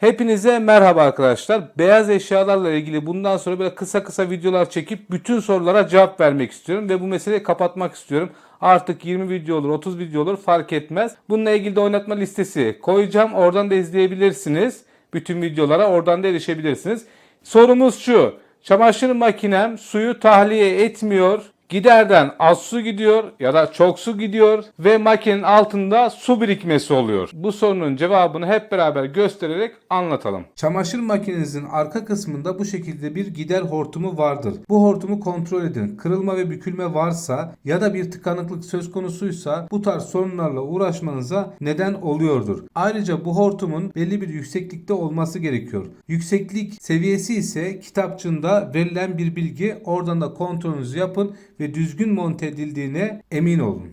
Hepinize merhaba arkadaşlar. Beyaz eşyalarla ilgili bundan sonra böyle kısa kısa videolar çekip bütün sorulara cevap vermek istiyorum ve bu meseleyi kapatmak istiyorum. Artık 20 video olur, 30 video olur fark etmez. Bununla ilgili de oynatma listesi koyacağım. Oradan da izleyebilirsiniz. Bütün videolara oradan da erişebilirsiniz. Sorumuz şu. Çamaşır makinem suyu tahliye etmiyor. Giderden az su gidiyor ya da çok su gidiyor ve makinenin altında su birikmesi oluyor. Bu sorunun cevabını hep beraber göstererek anlatalım. Çamaşır makinenizin arka kısmında bu şekilde bir gider hortumu vardır. Bu hortumu kontrol edin. Kırılma ve bükülme varsa ya da bir tıkanıklık söz konusuysa bu tarz sorunlarla uğraşmanıza neden oluyordur. Ayrıca bu hortumun belli bir yükseklikte olması gerekiyor. Yükseklik seviyesi ise kitapçığında verilen bir bilgi. Oradan da kontrolünüzü yapın ve düzgün monte edildiğine emin olun.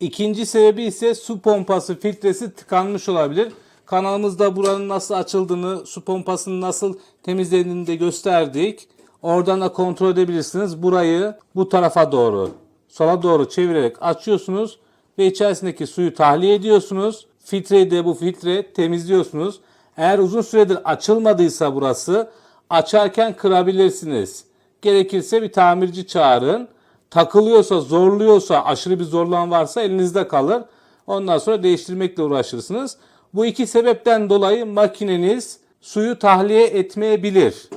İkinci sebebi ise su pompası filtresi tıkanmış olabilir. Kanalımızda buranın nasıl açıldığını, su pompasının nasıl temizlendiğini de gösterdik. Oradan da kontrol edebilirsiniz. Burayı bu tarafa doğru, sola doğru çevirerek açıyorsunuz ve içerisindeki suyu tahliye ediyorsunuz. Filtreyi de bu filtre temizliyorsunuz. Eğer uzun süredir açılmadıysa burası açarken kırabilirsiniz. Gerekirse bir tamirci çağırın. Takılıyorsa, zorluyorsa, aşırı bir zorlan varsa elinizde kalır. Ondan sonra değiştirmekle uğraşırsınız. Bu iki sebepten dolayı makineniz suyu tahliye etmeyebilir.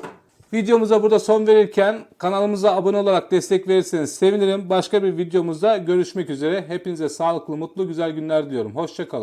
Videomuza burada son verirken kanalımıza abone olarak destek verirseniz sevinirim. Başka bir videomuzda görüşmek üzere. Hepinize sağlıklı, mutlu, güzel günler diliyorum. Hoşçakalın.